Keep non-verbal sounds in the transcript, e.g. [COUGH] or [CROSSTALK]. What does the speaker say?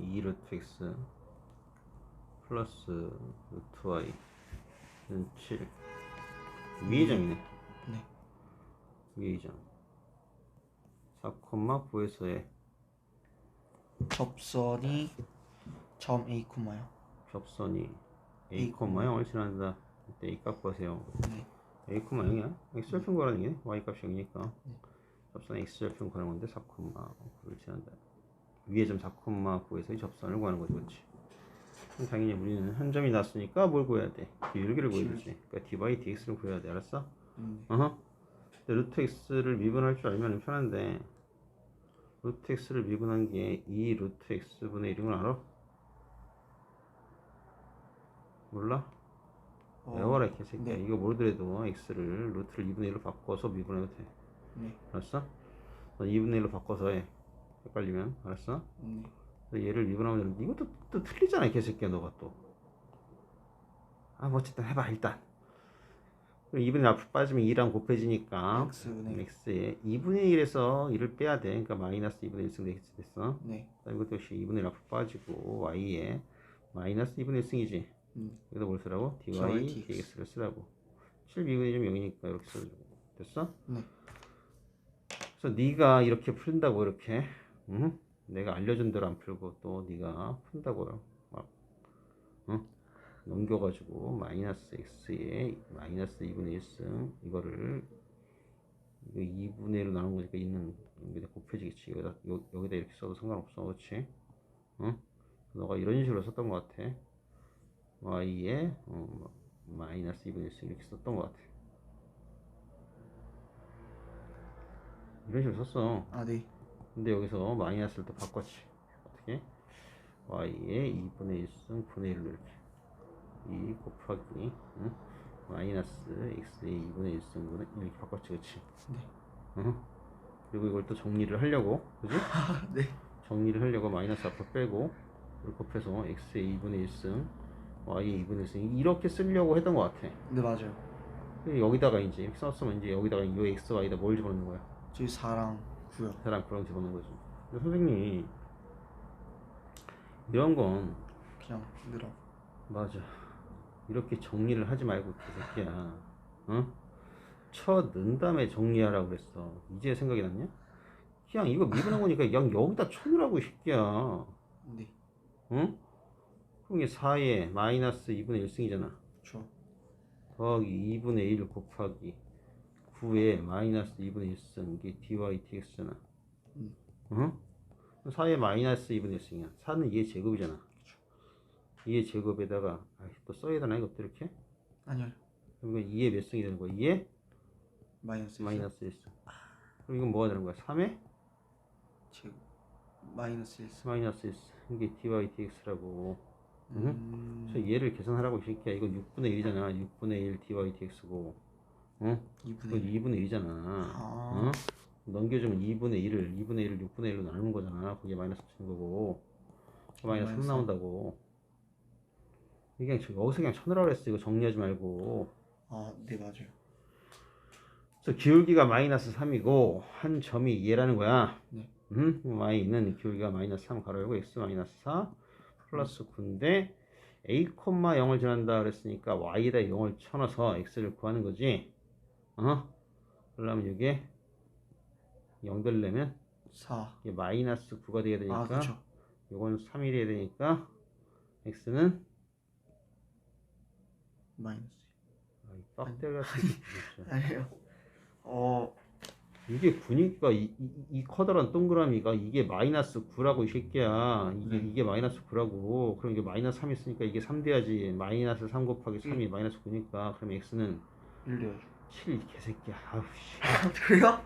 2 루트 x 플러스 루트 y는 7 위의 점이네. 네. 위의 점. 4,9에서의 접선이 점 A 콤마요. 접선이 A, A, 0을 지난다. 이때 A 값 보세요. 네. A, 0이야? X 절편 구하는 게 y 값이 0이니까. 접선 x 절편 구하는 건데 4,9를 지난다 위의 점 4,9에서의 접선을 구하는 거지 그렇지 당연히 우리는 한 점이 났으니까 뭘 구해야 돼 기울기를 구해야 되지 그러니까 d by dx를 구해야 돼 알았어? 음, 어허. 근데 루트 x를 미분할 줄 알면 편한데 루트 x를 미분한 게 2 루트 x분의 1인 걸 알아? 몰라? 어, 외워라 이 개새끼야 네. 이거 모르더라도 x를 루트를 2분의 1로 바꿔서 미분해도 돼 네. 알았어? 너 2분의 1로 바꿔서 해 헷갈리면 알았어? 네. 얘를 미분하면 되는데 이것도 또 틀리잖아 이 개새끼야 너가 또아 뭐 어쨌든 해봐 일단 2분의 1 앞으로 빠지면 2랑 곱해지니까 X분의 x에 2분의 1에서 1을 빼야 돼 그러니까 마이너스 2분의 1승 되겠지 됐어 네. 이것도 역시 2분의 1 앞으로 빠지고 y에 마이너스 2분의 1승이지 음, 여기다 뭘 쓰라고? dy dy dx. dx를 쓰라고 7 2분의 1이 0이니까 이렇게 써주고 됐어? 네. 그래서 네가 이렇게 풀린다고 이렇게 응? 내가 알려준 대로 안 풀고 또 네가 푼다고요 막 응? 넘겨가지고 마이너스 x에 마이너스 2분의 1승 이거를 이거 2분의 1로 나눈 거니까 있는 여기다 곱해지겠지 여기다 여, 여기다 이렇게 써도 상관없어 그렇지 응? 너가 이런 식으로 썼던 것 같아 y에 어, 마이너스 2분의 1승 이렇게 썼던 것 같아 이런 식으로 썼어 아, 네. 근데 여기서 마이너스를 또 바꿨지 어떻게 y에 2분의 1승 분의 1로 이렇게 2 곱하기 응? 마이너스 x에 2분의 1승 분의 이렇게 바꿨지 그치 네. 응? 그리고 이걸 또 정리를 하려고 그지 [LAUGHS] 아, 네. 정리를 하려고 마이너스 앞으로 빼고 이걸 곱해서 x에 2분의 1승 y에 2분의 1승 이렇게 쓰려고 했던 것 같아 네, 맞아요. 여기다가 이제 이렇게 썼으면 이제 여기다가 이 x, y에다 뭘 집어넣는 거야 저희 4랑 9요. 사람 그랑 집어넣는 거지. 근데 선생님이 이런 건 그냥 늘어. 맞아. 이렇게 정리를 하지 말고 개새끼야. 어? 쳐 넣은 다음에 정리하라고 그랬어. 이제 생각이 났냐? 그냥 이거 미분한 거니까 그냥 여기다 쳐넣으라고 이 새끼야. 네. 응? 그럼 이게 4에 마이너스 2분의 1승이잖아. 저. 더하기 2분의 1 곱하기 9에 마이너스 2분의 1승 이게 dy dx잖아. 음. 응? 4에 마이너스 2분의 1승이야. 4는 2의 제곱이잖아. 2의 제곱에다가 아, 또 써야 되나 이것도 이렇게? 아니요. 그러면 2의 몇 승이 되는 거야? 2의 마이너스 마이너스 1승. 그럼 이건 뭐가 되는 거야? 3의 제곱. 마이너스 1. 마이너스 1승. 이게 dy dx라고. 응? 음, 그래서 얘를 계산하라고 이 새끼야. 이건 6분의 1이잖아. 6분의 1 dy dx고. 응? 2분의 이건 1. 2분의 1이잖아. 아. 응? 넘겨주면 2분의 1을 2분의 1을 6분의 1로 나누는 거잖아. 거기에 마이너스 치는 거고. 마이너스 3 마이너스 나온다고. 이게 그냥 여기서 그냥 쳐넣으라고 그랬어. 이거 정리하지 말고. 아, 네, 맞아요. 그래서 기울기가 마이너스 3이고 한 점이 얘라는 거야. 네. 음, y는 기울기가 마이너스 3 가로 열고 x 마이너스 4 플러스 9인데 a, 0을 지난다 그랬으니까 y에다 0을 쳐넣어서 x를 구하는 거지. 어? 그러면 이게 0 되려면 4. 이게 마이너스 9가 돼야 되니까 아, 그쵸. 이건 3이 돼야 되니까 x는 마이너스. 아이 빡대가 진짜. 아니에요. 어, 이게 9니까 이, 이, 이 커다란 동그라미가 이게 마이너스 9라고 이 새끼야 이게 네. 이게 마이너스 9라고 그럼 이게 마이너스 3 있으니까 이게 3 돼야지 마이너스 3 곱하기 3이 마이너스 9니까 그럼 x는 1려요. 7 개새끼야 아우 씨 그래요?